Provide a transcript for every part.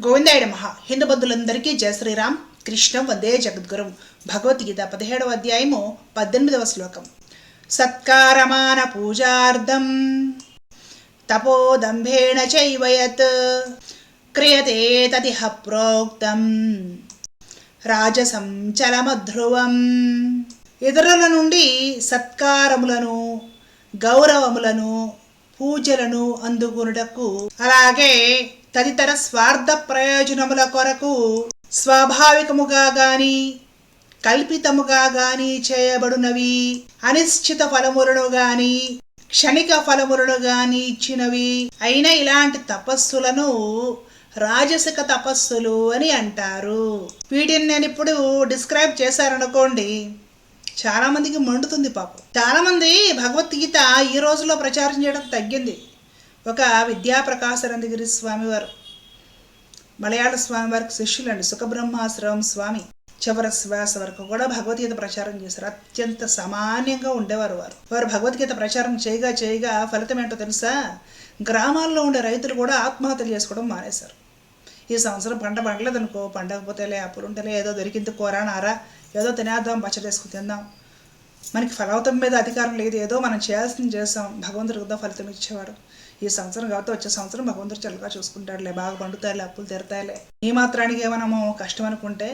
గోవిందాయుడ మహా హిందూ బంధులందరికీ జయ శ్రీరామ్. కృష్ణం వందే జగద్గురు. భగవద్గీత పదిహేడవ అధ్యాయము పద్దెనిమిదవ శ్లోకం. సత్కారమాన పూజార్థం. తపోదంభేణ చైవయత్. క్రియతే తదిహ ప్రోక్తం. రాజసం చలమధ్రువం. ఇతరుల నుండి సత్కారములను గౌరవములను పూజలను అందుకునుటకు అలాగే తదితర స్వార్థ ప్రయోజనముల కొరకు స్వాభావికముగా గాని కల్పితముగా గాని చేయబడినవి. అనిశ్చిత ఫలములను గాని క్షణిక ఫలములను గాని ఇచ్చినవి. అయిన ఇలాంటి తపస్సులను రాజసిక తపస్సులు అని అంటారు. వీటిని నేను ఇప్పుడు డిస్క్రైబ్ చేశారనుకోండి చాలా మందికి మండుతుంది పాపం. చాలా మంది భగవద్గీత ఈ రోజులో ప్రచారం చేయడం తగ్గింది. ఒక విద్యాప్రకాశానందగిరి స్వామివారు మలయాళ స్వామివారికి శిష్యులండి సుఖబ్రహ్మాశ్రమం స్వామి చివరి శ్వాస వరకు కూడా భగవద్గీత ప్రచారం చేశారు. అత్యంత సామాన్యంగా ఉండేవారు వారు. వారు భగవద్గీత ప్రచారం చేయగా చేయగా ఫలితం ఏంటో తెలుసా? గ్రామాల్లో ఉండే రైతులు కూడా ఆత్మహత్యలు చేసుకోవడం మానేశారు. ఈ సంవత్సరం పంట పండలేదనుకో పండకపోతేలే అప్పులుంటేలే ఏదో దొరికింది కూర నారా ఏదో తినేద్దాం బచ్చలేసుకుని తిందాం. మనకి ఫలవతం మీద అధికారం లేదు ఏదో మనం చేయాల్సింది చేస్తాం భగవంతుడు ఫలితం ఇచ్చేవాడు ఈ సంవత్సరం కాబట్టి వచ్చే సంవత్సరం భగవంతుడు చల్లగా చూసుకుంటాడులే బాగా పండుతాయిలే అప్పులు తీరతాయిలే ఈ మాత్రానికి మనము కష్టం అనుకుంటే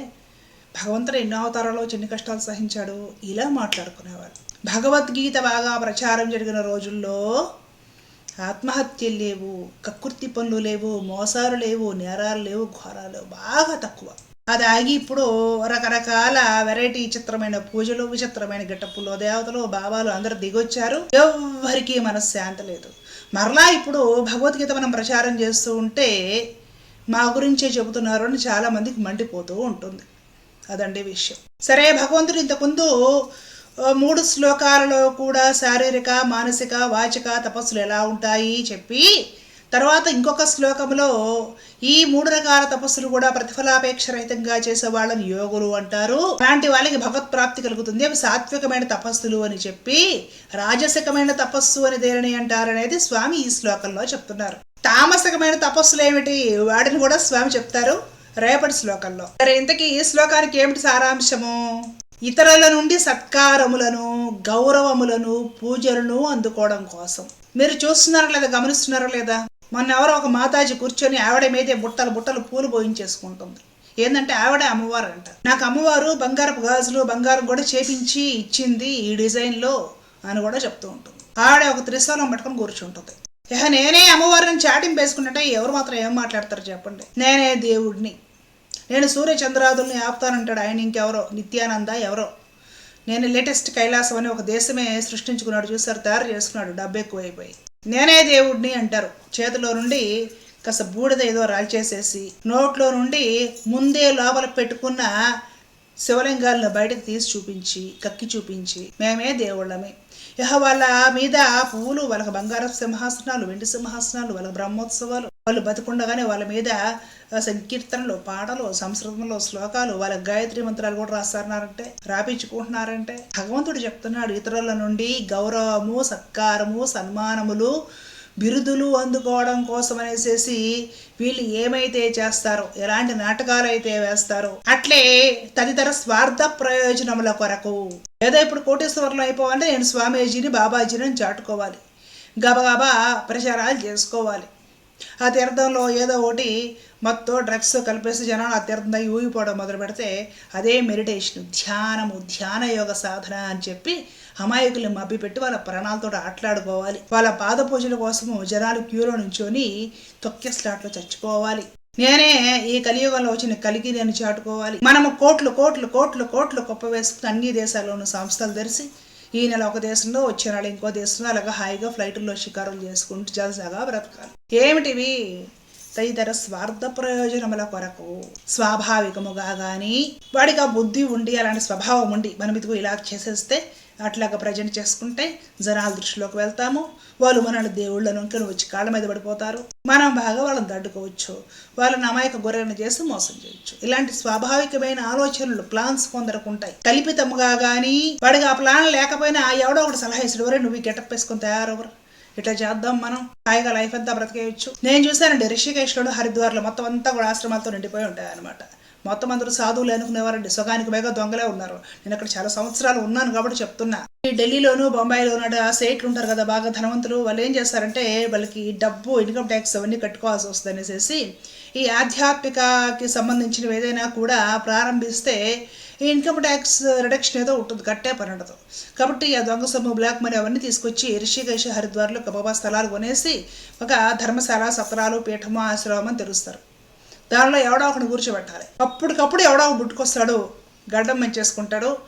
భగవంతుడు ఎన్నో అవతారాలు చిన్న కష్టాలు సహించాడు? ఇలా మాట్లాడుకునేవారు. భగవద్గీత బాగా ప్రచారం జరిగిన రోజుల్లో ఆత్మహత్యలు లేవు కక్కుర్తి పనులు లేవు మోసాలు లేవు నేరాలు లేవు ఘోరాలు బాగా తక్కువ. అది ఆగి ఇప్పుడు రకరకాల వెరైటీ చిత్రమైన పూజలు విచిత్రమైన గిట్టప్పులు దేవతలు బాబాలు అందరు దిగొచ్చారు. ఎవ్వరికీ మనశ్శాంతి లేదు. మరలా ఇప్పుడు భగవద్గీత మనం ప్రచారం చేస్తూ ఉంటే మా గురించే చెబుతున్నారు అని చాలామందికి మండిపోతూ ఉంటుంది. అదండి విషయం. సరే భగవంతుడు ఇంతకుముందు మూడు శ్లోకాలలో కూడా శారీరక మానసిక వాచిక తపస్సులు ఎలా ఉంటాయి చెప్పి తర్వాత ఇంకొక శ్లోకంలో ఈ మూడు రకాల తపస్సులు కూడా ప్రతిఫలాపేక్ష రహితంగా చేసే వాళ్ళని యోగులు అంటారు. అలాంటి వాళ్ళకి భగవత్ ప్రాప్తి కలుగుతుంది. అవి సాత్వికమైన తపస్సులు అని చెప్పి రాజసికమైన తపస్సు అని దేనిని అంటారనేది స్వామి ఈ శ్లోకంలో చెప్తున్నారు. తామసికమైన తపస్సులు ఏమిటి? వాటిని కూడా స్వామి చెప్తారు రేపటి శ్లోకంలో. సరే ఇంతకీ ఈ శ్లోకానికి ఏమిటి సారాంశము? ఇతరుల నుండి సత్కారములను గౌరవములను పూజలను అందుకోవడం కోసం. మీరు చూస్తున్నారా లేదా గమనిస్తున్నారా లేదా? మొన్న ఎవరో ఒక మాతాజీ కూర్చొని ఆవిడ మీదే బుట్టలు బుట్టలు పూలు పోయించేసుకుంటుంది ఏంటంటే ఆవిడే అమ్మవారు అంట. నాకు అమ్మవారు బంగారపు గాజులు బంగారం కూడా చేపించి ఇచ్చింది ఈ డిజైన్లో అని కూడా చెప్తూ ఉంటుంది. ఆవిడ ఒక త్రిశూలం పట్టుకొని కూర్చుంటుంది. ఇహ నేనే అమ్మవారిని చాటింపు వేసుకున్నట్టే ఎవరు మాత్రం ఏం మాట్లాడతారు చెప్పండి. నేనే దేవుడిని. నేను సూర్య చంద్రాదుల్ని ఆపుతానంటాడు ఆయన ఇంకెవరో? నిత్యానంద ఎవరో? నేను లేటెస్ట్ కైలాసం అని ఒక దేశమే సృష్టించుకున్నాడు చూసారు తయారు చేసుకున్నాడు డబ్బు ఎక్కువైపోయి నేనే దేవుడిని అంటారు. చేతిలో నుండి కాస్త బూడిద ఏదో రాల్చేసేసి నోట్లో నుండి ముందే లోపల పెట్టుకున్న శివలింగాలను బయటకు తీసి చూపించి కక్కి చూపించి మేమే దేవుళ్ళమే. ఇహ వాళ్ళ మీద పువ్వులు వాళ్ళకి బంగారపు సింహాసనాలు వెండి సింహాసనాలు వాళ్ళకి బ్రహ్మోత్సవాలు. వాళ్ళు బతుకుండగానే వాళ్ళ మీద సంకీర్తనలు పాటలు సంస్కృతంలో శ్లోకాలు వాళ్ళ గాయత్రి మంత్రాలు కూడా రాస్తున్నారంటే రాపించుకుంటున్నారంటే భగవంతుడు చెప్తున్నాడు ఇతరుల నుండి గౌరవము సత్కారము సన్మానములు బిరుదులు అందుకోవడం కోసం అనేసేసి వీళ్ళు ఏమైతే చేస్తారో ఎలాంటి నాటకాలు అయితే వేస్తారో అట్లే తదితర స్వార్థ ప్రయోజనముల కొరకు. ఏదో ఇప్పుడు కోటేశ్వరంలో అయిపోవాలంటే నేను స్వామీజీని బాబాజీని చాటుకోవాలి. గబగబా ప్రచారాలు చేసుకోవాలి. ఆ తీర్థంలో ఏదో ఒకటి మొత్తం డ్రగ్స్ కలిపేసి జనాలు ఆ తీర్థం దగ్గర ఊగిపోవడం మొదలు పెడితే అదే మెడిటేషన్ ధ్యానము ధ్యాన యోగ సాధన అని చెప్పి అమాయకుల్ని మభ్యపెట్టి వాళ్ళ ప్రాణాలతో ఆటలాడుకోవాలి. వాళ్ళ పాద పూజల కోసము జనాలు క్యూలో నుంచొని తొక్కే స్లాట్లో చచ్చిపోవాలి నేనే ఈ కలియుగంలో వచ్చిన కలిగి నేను చాటుకోవాలి. మనము కోట్లు కోట్లు కోట్లు కోట్లు కుప్ప వేసుకుని అన్ని దేశాల్లోనూ సంస్థలు తెరిచి ఈ నెల ఒక దేశంలో వచ్చే నెల ఇంకో దేశంలో అలాగా హాయిగా ఫ్లైట్లో షికారులు చేసుకుంటూ జలసాగా బ్రతకాలి. ఏమిటివి తదితర స్వార్థ ప్రయోజనముల కొరకు స్వాభావికముగా కానీ వాడికి ఆ బుద్ధి ఉండి అలాంటి స్వభావం ఉండి మనం ఇలా చేసేస్తే అట్లాగా ప్రజెంట్ చేసుకుంటే జనాల దృష్టిలోకి వెళ్తాము. వాళ్ళు మనల్ని దేవుళ్ళను అనుకుని వచ్చి కాళ్ళ మీద పడిపోతారు. మనం బాగా వాళ్ళని తడ్డుకోవచ్చు వాళ్ళని అమాయక గొర్రెలను చేసి మోసం చేయొచ్చు. ఇలాంటి స్వాభావికమైన ఆలోచనలు ప్లాన్స్ కొందరకు ఉంటాయి కల్పితముగా కానీ వాడికి ఆ ప్లాన్ లేకపోయినా ఎవడో ఒకటి సలహా ఇస్తాడు. వరే నువ్వు గెటప్ వేసుకొని తయారవరు ఇట్లా చేద్దాం మనం. హాయిగా లైఫ్ అంతా బ్రతికేయచ్చు. నేను చూశానండి రిషికేశ్లో హరిద్వార్లో మొత్తం అంతా కూడా ఆశ్రమాలతో నిండిపోయి ఉంటాయి అనమాట మొత్తం అందరూ సాధువులు అనుకునేవారండి. సుఖానికి పైగా దొంగలే ఉన్నారు. నేను అక్కడ చాలా సంవత్సరాలు ఉన్నాను కాబట్టి చెప్తున్నా. ఈ ఢిల్లీలోను బొంబాయిలోను సేట్లు ఉంటారు కదా బాగా ధనవంతులు. వాళ్ళు ఏం చేస్తారంటే వాళ్ళకి డబ్బు ఇన్కమ్ ట్యాక్స్ అవన్నీ కట్టుకోవాల్సి వస్తుంది అనేసి ఈ ఆధ్యాత్మికకి సంబంధించినవి ఏదైనా కూడా ప్రారంభిస్తే ఈ ఇన్కమ్ ట్యాక్స్ రిడక్షన్ ఏదో ఉంటుంది. కట్టే పని ఉండదు. కాబట్టి ఆ దొంగ సొమ్ము బ్లాక్ మనీ అవన్నీ తీసుకొచ్చి రిషికేశ హరిద్వార్లో కబాబా స్థలాలు కొనేసి ఒక ధర్మశాల సత్రాలు పీఠము ఆశ్రమం అని తెరుస్తారు దానిలో ఎవడో ఒకటి కూర్చోబెట్టాలి. అప్పటికప్పుడు ఎవడో ఒక బుట్టుకొస్తాడు గడ్డం మంచేసుకుంటాడు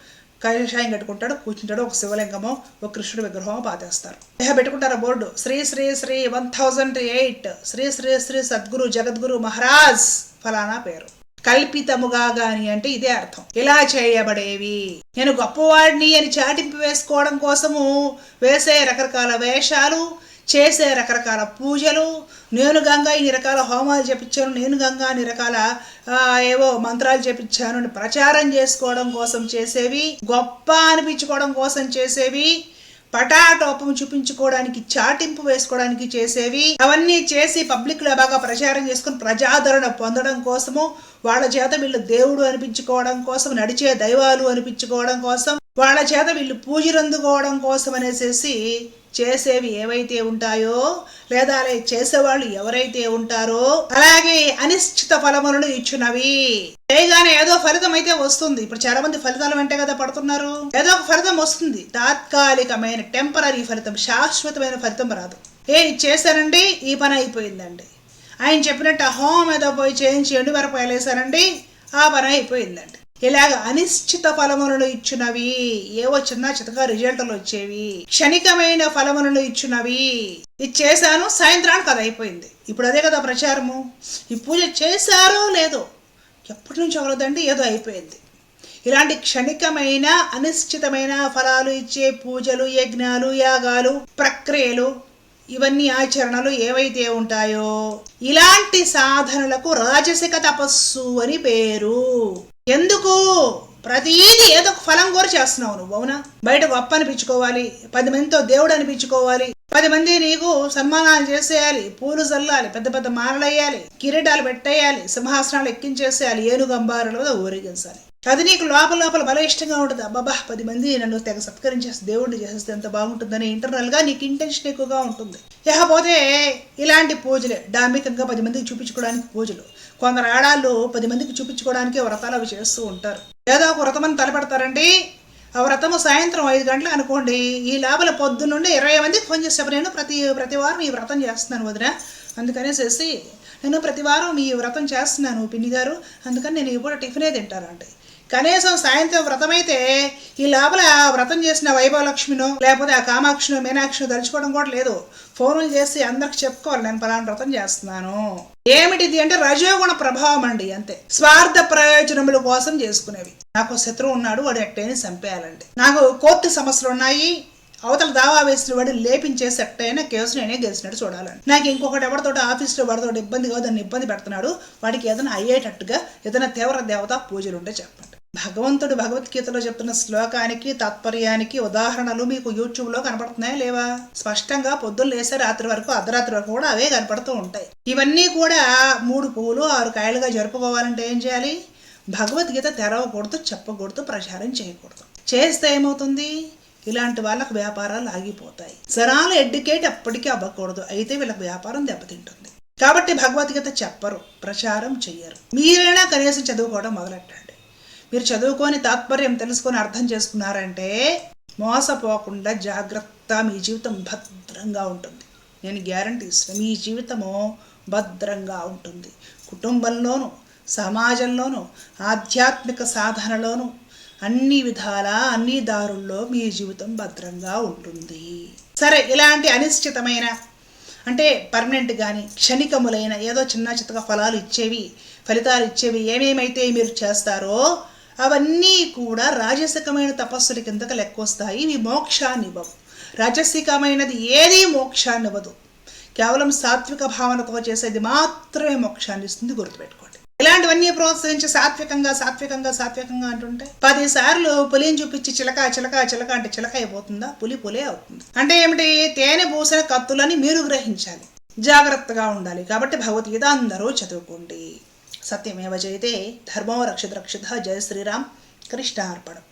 కషాయం కట్టుకుంటాడు కూర్చుంటాడు ఒక శివలింగమో ఒక కృష్ణుడి విగ్రహమో పాతేస్తారు. దేహ పెట్టుకుంటారు board? Shri Shri Shri one thousand eight Shri Shri Shri Sadguru Jagadguru Maharaj ఫలానా పేరు. కల్పితముగా గాని అంటే ఇదే అర్థం. ఇలా చేయబడేవి. నేను గొప్పవాడిని అని చాటింపు వేసుకోవడం కోసము వేసే రకరకాల వేషాలు చేసే రకరకాల పూజలు నేను గంగా ఇన్ని రకాల హోమాలు చేపించాను నేను గంగా అన్ని రకాల ఏవో మంత్రాలు చేపించాను అని ప్రచారం చేసుకోవడం కోసం చేసేవి గొప్ప అనిపించుకోవడం కోసం చేసేవి పటాటోపం చూపించుకోవడానికి చాటింపు వేసుకోవడానికి చేసేవి అవన్నీ చేసి పబ్లిక్లో బాగా ప్రచారం చేసుకుని ప్రజాదరణ పొందడం కోసము వాళ్ళ చేత వీళ్ళు దేవుడు అనిపించుకోవడం కోసం నడిచే దైవాలు అనిపించుకోవడం కోసం వాళ్ళ చేత వీళ్ళు పూజలు అందుకోవడం కోసం అనేసి చేసేవి ఏవైతే ఉంటాయో లేదా చేసేవాళ్ళు ఎవరైతే ఉంటారో అలాగే అనిశ్చిత ఫలములను ఇచ్చినవి. చేయగానే ఏదో ఫలితం అయితే వస్తుంది. ఇప్పుడు చాలా మంది ఫలితాలు వెంటే కదా పడుతున్నారు. ఏదో ఒక ఫలితం వస్తుంది. తాత్కాలికమైన టెంపరీ ఫలితం శాశ్వతమైన ఫలితం రాదు. ఏ ఇది చేశానండి ఈ పని అయిపోయిందండి. ఆయన చెప్పినట్టు హోమ్ ఏదో పోయి చేయించి ఎండు వరకు వేశానండి ఆ పని అయిపోయిందండి. ఇలాగ అనిశ్చిత ఫలములను ఇచ్చినవి. ఏవో చిన్న చితక రిజల్ట్లు వచ్చేవి. క్షణికమైన ఫలములను ఇచ్చినవి. ఇది చేశాను సాయంత్రానికి అది అయిపోయింది. ఇప్పుడు అదే కదా ప్రచారము. ఈ పూజ చేశారో లేదో ఎప్పటి నుంచి అవలదండి ఏదో అయిపోయింది. ఇలాంటి క్షణికమైన అనిశ్చితమైన ఫలాలు ఇచ్చే పూజలు యజ్ఞాలు యాగాలు ప్రక్రియలు ఇవన్నీ ఆచరణలు ఏవైతే ఉంటాయో ఇలాంటి సాధనలకు రాజసిక తపస్సు అని పేరు. ఎందుకు? ప్రతీది ఏదో ఒక ఫలం కోరి చేస్తున్నావు నువ్వు అవునా? బయటకు అప్ప అనిపించుకోవాలి పది మందితో దేవుడు అనిపించుకోవాలి పది మంది నీకు సన్మానాలు చేసేయాలి పూలు చల్లాలి పెద్ద పెద్ద మాలలు వేయాలి కిరీటాలు పెట్టేయాలి సింహాసనాలు ఎక్కించేసేయాలి ఏనుగు అంబారులో ఊరేగించాలి. అది నీకు లోపల లోపల బలిష్టంగా ఉంటుంది. అబ్బాబా పది మంది నన్ను తెగ సత్కరించేసి దేవుడిని చేసేస్తే ఎంత బాగుంటుందని ఇంటర్నల్గా నీకు ఇంటెన్షన్ ఎక్కువగా ఉంటుంది. లేకపోతే ఇలాంటి పూజలే డాంబికంగా పది మందికి చూపించుకోవడానికి పూజలు. కొందరు ఆడాళ్ళు పది మందికి చూపించుకోవడానికి వ్రతాలు అవి చేస్తూ ఉంటారు. ఏదో ఒక వ్రతమని తలపెడతారండి. ఆ వ్రతము సాయంత్రం ఐదు గంటలు అనుకోండి. ఈ లోపల పొద్దున్నుండి ఇరవై మందికి ఫోన్ చేసేప్పుడు నేను ప్రతి ప్రతి వారం ఈ వ్రతం చేస్తున్నాను వదిన. అందుకనేసేసి నేను ప్రతి వారం ఈ వ్రతం చేస్తున్నాను పిన్ని గారు. అందుకని నేను ఇప్పుడు టిఫినే తింటానండి. కనీసం సాయంత్రం వ్రతం అయితే ఈ లోపల వ్రతం చేసిన వైభవలక్ష్మినో లేకపోతే ఆ కామాక్షినో మీనాక్షినో తలుచుకోవడం కూడా లేదు. ఫోనులు చేసి అందరికి చెప్పుకోవాలి నేను పలానా వ్రతం చేస్తున్నాను. ఏమిటిది అంటే రజోగుణ ప్రభావం అండి అంతే. స్వార్థ ప్రయోజనముల కోసం చేసుకునేవి. నాకు శత్రువు ఉన్నాడు వాడు ఎట్టయినా చంపేయాలండి. నాకు కోర్టు సమస్యలు ఉన్నాయి అవతల దావా వేసిన వాడు లేపించేసి ఎట్టయినా కేసు నేనే గెలిచినట్టు చూడాలని నాకు ఇంకొకటి ఎవరితో ఆఫీస్లో వాడితో ఇబ్బంది కాదు దాన్ని ఇబ్బంది పెడుతున్నాడు. వాడికి ఏదైనా అయ్యేటట్టుగా ఏదైనా తీవ్ర దేవత పూజలు ఉంటే చెప్పండి. భగవంతుడు భగవద్గీతలో చెప్తున్న శ్లోకానికి తాత్పర్యానికి ఉదాహరణలు మీకు యూట్యూబ్లో కనపడుతున్నాయా లేవా? స్పష్టంగా పొద్దున్న లేసే రాత్రి వరకు అర్ధరాత్రి వరకు కూడా అవే కనపడుతూ ఉంటాయి. ఇవన్నీ కూడా మూడు పువ్వులు ఆరు కాయలుగా జరుపుకోవాలంటే ఏం చేయాలి? భగవద్గీత తెరవకూడదు చెప్పకూడదు ప్రచారం చేయకూడదు. చేస్తే ఏమవుతుంది? ఇలాంటి వాళ్ళకు వ్యాపారాలు ఆగిపోతాయి. జనాలు ఎడ్యుకేట్ అప్పటికీ అవ్వకూడదు. అయితే వీళ్ళకి వ్యాపారం దెబ్బతింటుంది. కాబట్టి భగవద్గీత చెప్పరు ప్రచారం చెయ్యరు. మీరైనా కనీసం చదువుకోవడం మొదలెట్టండి. మీరు చదువుకొని తాత్పర్యం తెలుసుకొని అర్థం చేసుకున్నారంటే మోసపోకుండా జాగ్రత్త మీ జీవితం భద్రంగా ఉంటుంది. నేను గ్యారంటీ ఇస్తాను మీ జీవితము భద్రంగా ఉంటుంది. కుటుంబంలోనూ సమాజంలోనూ ఆధ్యాత్మిక సాధనలోనూ అన్ని విధాల అన్ని దారుల్లో మీ జీవితం భద్రంగా ఉంటుంది. సరే ఇలాంటి అనిశ్చితమైన అంటే పర్మనెంట్ కానీ క్షణికములైన ఏదో చిన్న చిత్తగా ఫలాలు ఇచ్చేవి ఫలితాలు ఇచ్చేవి ఏమేమైతే మీరు చేస్తారో అవన్నీ కూడా రాజసికమైన తపస్సుల కిందకు లెక్కొస్తాయి. ఇవి మోక్షాన్ని ఇవ్వవు రాజసికమైనది ఏదీ మోక్షాన్ని ఇవ్వదు కేవలం సాత్విక భావనతో చేసేది మాత్రమే మోక్షాన్ని ఇస్తుంది గుర్తుపెట్టుకోండి. ఇలాంటివన్నీ ప్రోత్సహించి సాత్వికంగా సాత్వికంగా సాత్వికంగా అంటుంటే పదిసార్లు పులిని చూపించి చిలక చిలక చిలక అంటే చిలక అయిపోతుందా? పులి పులే అవుతుంది. అంటే ఏమిటి? తేనె పూసిన కత్తులని మీరు గ్రహించాలి. జాగ్రత్తగా ఉండాలి. కాబట్టి భగవద్గీత అందరూ చదువుకోండి. सत्यमेव जयते धर्मो रक्षित रक्षितः जय श्रीराम। कृष्णार्पणम्